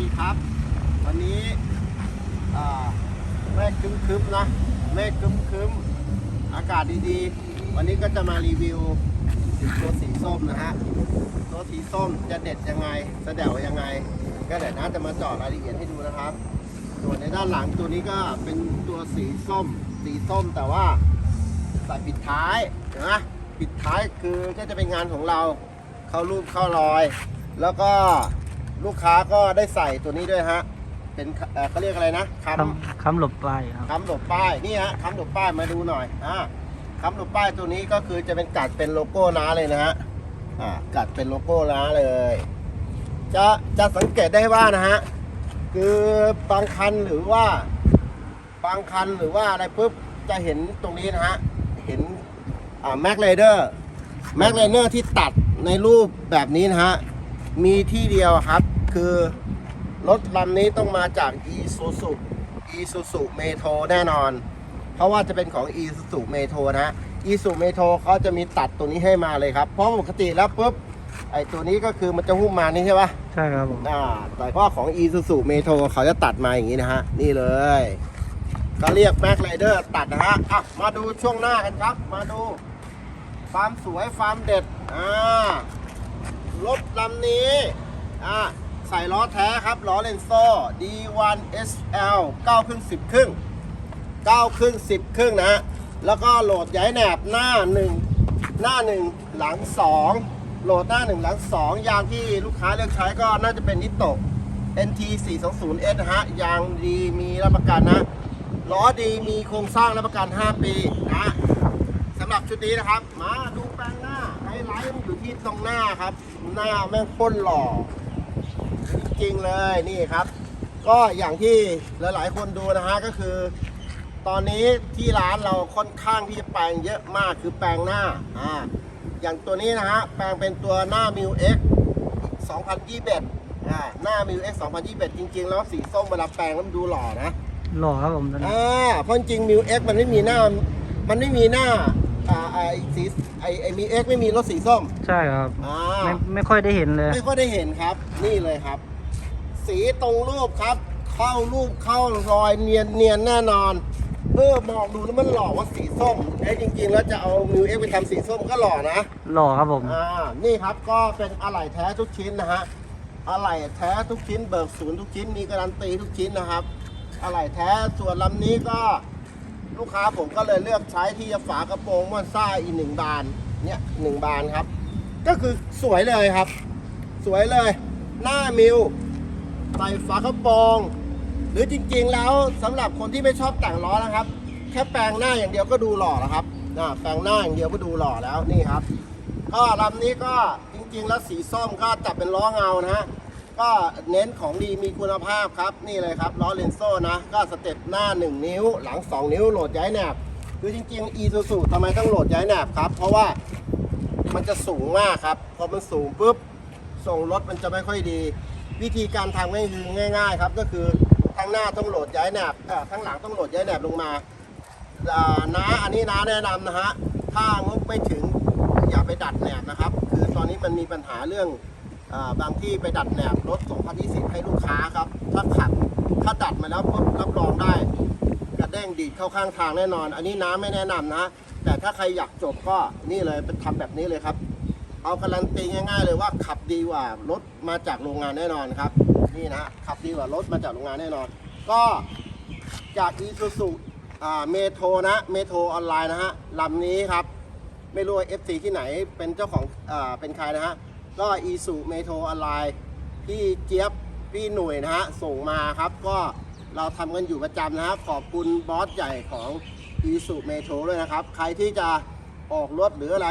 ดีครับ วันนี้เมฆครึ้มๆนะเมฆครึ้มอากาศดีๆ วันนี้ก็จะมารีวิวตัวสีส้มนะฮะตัวสีส้มจะเด็ดยังไงแสดวยังไง ก็เดี๋ยวนะจะมาเจาะรายละเอียดให้ดูนะครับส่วนในด้านหลังตัวนี้ก็เป็นตัวสีส้ม สีส้มแต่ว่าใส่ปิดท้ายนไหมปิดท้ายคือก็จะเป็นงานของเราเข้ารูปเข้ารอย แล้วก็ ลูกค้าก็ได้ใส่ตัวนี้ด้วยฮะ เป็นเอ่อเขาเรียกอะไรนะคคำคำหลบไปครับำคำหลบป้ายนี่ฮะคำหลบป้ายมาดูหน่อยอ่าคำหลบป้ายตัวนี้ก็คือจะเป็นกัดเป็นโลโก้น้าเลยนะฮะอ่ากัดเป็นโลโก้น้าเลย จะจะสังเกตได้ว่านะฮะคือบางคันหรือว่า บางคันหรือว่าอะไรปุ๊บจะเห็นตรงนี้นะฮะเห็นแม็กเลเดอร์แม็กเลเดอร์ที่ตัดในรูปแบบนี้นะฮะ มีที่เดียวครับ คือรถลำนี้ต้องมาจาก e s u s u e s u s u m e t r o แน่นอน เพราะว่าจะเป็นของ e s u s u m e t r o นะฮะ e s u m e t r o เขาจะมีตัดตัวนี้ให้มาเลยครับ เพราะปกติแล้วปุ๊บไอตัวนี้ก็คือมันจะหุ้มมานี่ใช่ปะใช่ครับผมอ่าแต่ว่าของ e s u s u m e t r o เขาจะตัดมาอย่างนี้นะฮะ นี่เลยก็เรียก Mac Rider ตัดนะฮะอะมาดูช่วงหน้ากันครับ มาดูความสวยความเด็ดอ่า รถลำนี้ อ่าใส่ล้อแท้ครับ ล้อเลนโซ่ D1 SL 9ครึ่ง10 ครึ่ง 9 ครึ่ง 10 ครึ่งนะฮะ แล้วก็โหลดย้ายแหนบหน้า 1 หน้า 1 หลัง 2 โหลดหน้า 1 หลัง 2 ยางที่ลูกค้าเลือกใช้ก็น่าจะเป็นนิโต NT 420S นะฮะ ยางดีมีรับประกันนะ ล้อดีมีโครงสร้างรับประกัน 5 ปีนะ หรับชุดนี้นะครับ มาดูแปลงหน้าไฮไลท์มันอยู่ที่ตรงหน้าครับ หน้าแม่งป้นหล่อ จริงๆเลยนี่ครับ ก็อย่างที่หลายๆ คนดูนะฮะก็คือ ตอนนี้ที่ร้านเราค่อนข้างที่จะแปลงเยอะมากคือแปลงหน้าอ่าอย่างตัวนี้นะฮะแปลงเป็นตัวหน้า m ิว X 2021อ่าหน้า m ิว X 2021 จริง ๆ แล้วสีส้มเวลาแปลงแล้วมันดูหล่อนะหล่อครับผมตอนนี้อ่าเพราะจริงมิวเอ็กมันไม่มีหน้า มันไม่มีหน้า อ่าไอสีไอไอมิวเอ็กไม่มีรถสีส้มใช่ครับ อ่าไม่ไม่ค่อยได้เห็นเลย ไม่ค่อยได้เห็นครับ นี่เลยครับ สีตรงรูปครับ เข้ารูปเข้ารอยเนียนเนียนแน่นอนเออมองดูแล้วมันหล่อว่าสีส้มไอ้จริงๆแล้วจะเอามิวเอ็กไปทำสีส้มก็หล่อนะ หล่อครับผม อ่า นี่ครับก็เป็นอะไหล่แท้ทุกชิ้นนะฮะ อะไหล่แท้ทุกชิ้นเบิกศูนย์ทุกชิ้นมีการันตีทุกชิ้นนะครับ อะไหล่แท้ส่วนลำนี้ก็ ลูกค้าผมก็เลยเลือกใช้ที่จะฝากระโปรงมอนซ่าอีกหนึ่งบานเนี่ยหนึ่งบานครับ ก็คือสวยเลยครับ สวยเลย หน้ามิวใส่ฝากระโปรงหรือจริงๆแล้วสำหรับคนที่ไม่ชอบแต่งล้อนะครับ แค่แปลงหน้าอย่างเดียวก็ดูหล่อแล้วครับแปลงหน้าอย่างเดียวก็ดูหล่อแล้วนี่ครับ ก็ลำนี้ก็จริงๆแล้วสีส้มก็จับเป็นล้อเงานะฮะ ก็เน้นของดีมีคุณภาพครับ นี่เลยครับล้อเลนโซ่นะ ก็สเต็ปหน้า 1 นิ้ว หลัง 2 นิ้วโหลดย้ายแหนบคือจริงๆ e s u s u ทำไมต้องโหลดย้ายแหนบครับ เพราะว่ามันจะสูงมากครับ พอมันสูงปุ๊บส่งรถมันจะไม่ค่อยดี วิธีการทำก็คือง่ายๆ ครับก็คือทั้งหน้าต้องโหลดย้ายแหนบเอ่ทั้งหลังต้องโหลดย้ายแหนบลงมาน้าอันนี้น้าแนะนำนะฮะถ้างบไม่ถึงอย่าไปดัดแหนบนะครับ คือตอนนี้มันมีปัญหาเรื่อง บางที่ไปดัดแหนบรถ2020 ให้ลูกค้าครับ ถ้าขัดถ้าดัดมาแล้วปุ๊บรับรองได้ กระเด้งดีดเข้าข้างทางแน่นอน อันนี้น้าไม่แนะนำนะ แต่ถ้าใครอยากจบก็นี่เลยทำแบบนี้เลยครับ เอาการันตีง่ายๆเลยว่าขับดีกว่ารถมาจากโรงงานแน่นอนครับ นี่นะขับดีกว่ารถมาจากโรงงานแน่นอน ก็จากอีซูซูเมโทรนะเมโทรออนไลน์นะฮะลำนี้ครับ ไม่รู้ว่า FC ที่ไหนเป็นเจ้าของอเป็นใครนะฮะ ก็อีซูเมโทรออนไลน์พี่เจี๊ยบพี่หน่วยนะฮะส่งมาครับก็เราทำกันอยู่ประจำนะฮะขอบคุณบอสใหญ่ของอีซูเมโทรด้วยนะครับ ใครที่จะออกรถหรืออะไร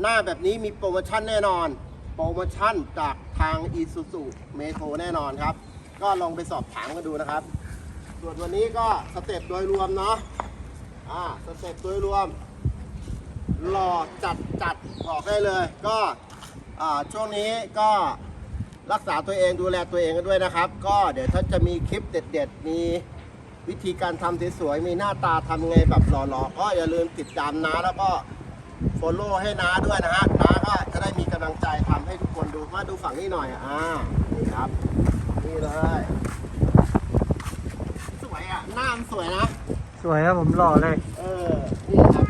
หน้าแบบนี้มีโปรโมชั่นแน่นอน โปรโมชั่นจากทาง i s u z u m e t r o แน่นอนครับ ก็ลองไปสอบถามกันดูนะครับ ส่วนวันนี้ก็สเต็ปโดยรวมเนาะอ่าสเต็ปโดยรวมหล่อจัดจัดบอกได้เลยก็ ช่วงนี้ก็รักษาตัวเองดูแลตัวเองกันด้วยนะครับ ก็เดี๋ยวถ้าจะมีคลิปเด็ด ๆ มีวิธีการทำสวยๆมีหน้าตาทำไงแบบหล่อๆก็อย่าลืมติดตามนะแล้วก็โฟลโล่ให้น้าด้วยนะฮะน้าก็จะได้มีกำลังใจทำให้ทุกคนดูมาดูฝั่งนี้หน่อยอ่านี่ครับ นี่นี่เลย สวยอะหน้ามันสวยนะ สวยครับผมหล่อเลย เออ นี่ครับ